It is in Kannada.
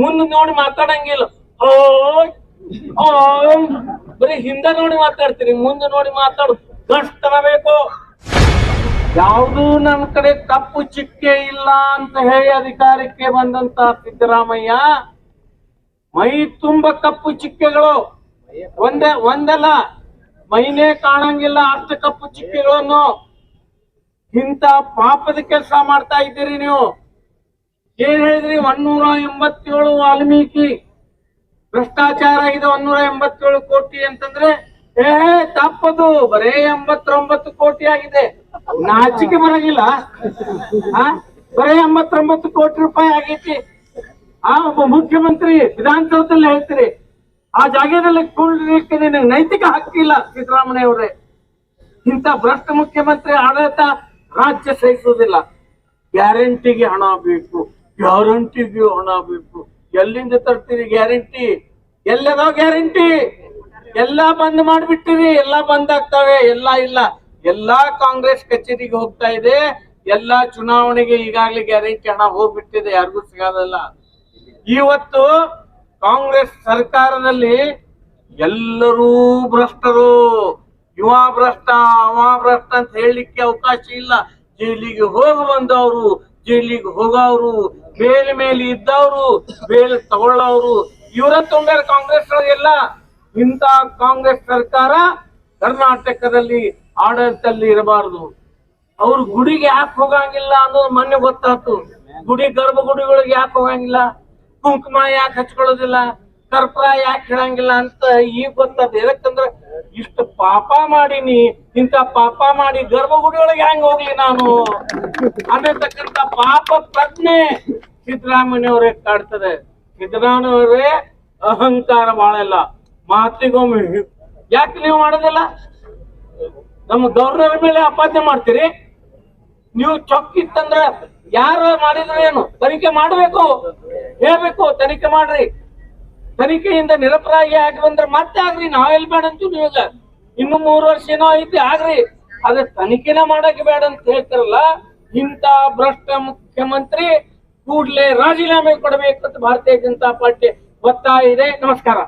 ಮುಂದ್ ನೋಡಿ ಮಾತಾಡಂಗಿಲ್ಲ. ಬರೀ ಹಿಂದೆ ನೋಡಿ ಮಾತಾಡ್ತೀರಿ ಮುಂದ ನೋಡಿ ಮಾತಾಡು. ಗಷ್ಟನ ಬೇಕು. ಯಾವುದು ನನ್ನ ಕಡೆ ತಪ್ಪು ಚಿಕ್ಕೆ ಇಲ್ಲ ಅಂತ ಹೇಳಿ ಅಧಿಕಾರಕ್ಕೆ ಬಂದಂತ ಸಿದ್ದರಾಮಯ್ಯ, ಮೈ ತುಂಬ ಕಪ್ಪು ಚಿಕ್ಕೆಗಳು. ಒಂದೇ, ಒಂದಲ್ಲ, ಮೈನೇ ಕಾಣಂಗಿಲ್ಲ ಅಷ್ಟು ಕಪ್ಪು ಚಿಕ್ಕೆಗಳನ್ನು. ಇಂತ ಪಾಪದ ಕೆಲಸ ಮಾಡ್ತಾ ಇದ್ದೀರಿ ನೀವು. ಏನ್ ಹೇಳಿದ್ರಿ? ಒನ್ನೂರ ಎಂಬತ್ತೇಳು ವಾಲ್ಮೀಕಿ. ಭ್ರಷ್ಟಾಚಾರ ಆಗಿದೆ ಒನ್ನೂರ ಎಂಬತ್ತೇಳು ಕೋಟಿ ಅಂತಂದ್ರೆ, ಏ ತಪ್ಪದು. ಬರೇ ಎಂಬತ್ತೊಂಬತ್ತು ಕೋಟಿ ಆಗಿದೆ. ನಾಚಿಕೆ ಬರಂಗಿಲ್ಲ. ಬರೇ ಎಂಬತ್ತೊಂಬತ್ತು ಕೋಟಿ ರೂಪಾಯಿ ಆಗೈತಿ. ಆ, ಒಬ್ಬ ಮುಖ್ಯಮಂತ್ರಿ ವಿಧಾನಸೌಧದಲ್ಲಿ ಹೇಳ್ತೀರಿ, ಆ ಜಾಗದಲ್ಲಿ ಕೂಡಲಿಕ್ಕೆ ನಿನಗೆ ನೈತಿಕ ಹಕ್ಕಿಲ್ಲ ಸಿದ್ದರಾಮಯ್ಯ ಅವರೇ ಇಂಥ ಭ್ರಷ್ಟ ಮುಖ್ಯಮಂತ್ರಿ ಆಡಳಿತ ರಾಜ್ಯ ಸಹಿಸುವುದಿಲ್ಲ. ಗ್ಯಾರಂಟಿಗೆ ಹಣ ಬೇಕು. ಗ್ಯಾರಂಟಿಗೆ ಹಣ ಬೇಕು. ಎಲ್ಲಿಂದ ತರ್ತೀರಿ ಗ್ಯಾರಂಟಿ? ಎಲ್ಲದೋ ಗ್ಯಾರಂಟಿ. ಎಲ್ಲಾ ಬಂದ್ ಮಾಡ್ಬಿಟ್ಟಿರಿ, ಎಲ್ಲಾ ಬಂದ್ ಆಗ್ತಾವೆ, ಎಲ್ಲಾ ಇಲ್ಲ. ಎಲ್ಲಾ ಕಾಂಗ್ರೆಸ್ ಕಚೇರಿಗೆ ಹೋಗ್ತಾ ಇದೆ. ಎಲ್ಲಾ ಚುನಾವಣೆಗೆ ಈಗಾಗಲೇ ಗ್ಯಾರಂಟಿ ಹಣ ಹೋಗ್ಬಿಟ್ಟಿದೆ, ಯಾರಿಗೂ ಸಿಗೋದಲ್ಲ. ಇವತ್ತು ಕಾಂಗ್ರೆಸ್ ಸರ್ಕಾರದಲ್ಲಿ ಎಲ್ಲರೂ ಭ್ರಷ್ಟರು. ಯುವ ಭ್ರಷ್ಟ, ಅವ ಭ್ರಷ್ಟ ಅಂತ ಹೇಳಲಿಕ್ಕೆ ಅವಕಾಶ ಇಲ್ಲ. ಜೈಲಿಗೆ ಹೋಗಿ ಬಂದವರು, ಜೈಲಿಗೆ ಹೋಗೋರು ಬೇಲ್ ಮೇಲೆ ಇದ್ದವರು, ಬೇಲ್ ತಗೊಳ್ಳೋರು, ಇವರ ತುಂಬ್ಯಾರ ಕಾಂಗ್ರೆಸ್ ಎಲ್ಲ ಇಂತ ಕಾಂಗ್ರೆಸ್ ಸರ್ಕಾರ ಕರ್ನಾಟಕದಲ್ಲಿ, ಆಡಳಿತದಲ್ಲಿ ಇರಬಾರದು. ಅವ್ರ ಗುಡಿಗೆ ಯಾಕೆ ಹೋಗಂಗಿಲ್ಲ ಅನ್ನೋದು ಮೊನ್ನೆ ಗೊತ್ತಾಯ್ತು. ಗುಡಿ ಗರ್ಭಗುಡಿಗಳಿಗೆ ಯಾಕೆ ಹೋಗಂಗಿಲ್ಲ? ಕುಂಕುಮ ಯಾಕೆ ಹಚ್ಕೊಳ್ಳೋದಿಲ್ಲ? ಕರ್ಪೂರ ಯಾಕೆ ಹೇಳಂಗಿಲ್ಲ ಅಂತ ಈಗ ಗೊತ್ತಾದ ಯಾಕಂದ್ರೆ ಇಷ್ಟು ಪಾಪ ಮಾಡೀನಿ ಇಂತ ಪಾಪ ಮಾಡಿ ಗರ್ಭಗುಡಿಯೊಳಗೆ ಹೆಂಗ್ ಹೋಗ್ಲಿ ನಾನು? ಅನ್ನತಕ್ಕಂತ ಪಾಪ ಪ್ರಜ್ಞೆ. ಸಿದ್ದರಾಮಯ್ಯವರೇ ಕಾಡ್ತದೆ. ಸಿದ್ದರಾಮಯ್ಯವರೇ ಅಹಂಕಾರ ಬಾಳಲ್ಲ. ಮಾತಿಗೊಮ್ಮೆ ಯಾಕೆ ನೀವು ಮಾಡೋದಿಲ್ಲ? ನಮ್ಮ ಗವರ್ನರ್ ಮೇಲೆ ಅಪಾದನೆ ಮಾಡ್ತೀರಿ? ನೀವು ಚೊಕ್ಕಿತ್ತಂದ್ರ ಯಾರು ಮಾಡಿದ್ರು ಏನು? ತನಿಖೆ ಮಾಡಬೇಕು. ಹೇಳ್ಬೇಕು, ತನಿಖೆ ಮಾಡ್ರಿ. ತನಿಖೆಯಿಂದ ನಿರಪರಾಧಿ ಆಗಿ ಬಂದ್ರೆ ಮತ್ತೆ ಆಗ್ರಿ. ನಾವ್ ಎಲ್ಲಿ ಬೇಡ ಅಂತೀವಿ ನೀವಾಗ. ಇನ್ನು ಮೂರು ವರ್ಷ ಏನೋ ಐತಿ, ಆಗ್ರಿ. ಅದ್ರ ತನಿಖೆನ ಮಾಡಕ್ ಬೇಡ ಅಂತ ಹೇಳ್ತಾರಲ್ಲ ಇಂತ ಭ್ರಷ್ಟ ಮುಖ್ಯಮಂತ್ರಿ ಕೂಡ್ಲೆ ರಾಜೀನಾಮೆ ಕೊಡಬೇಕು ಅಂತ ಭಾರತೀಯ ಜನತಾ ಪಾರ್ಟಿ ಒತ್ತಾಯ ಇದೆ. ನಮಸ್ಕಾರ.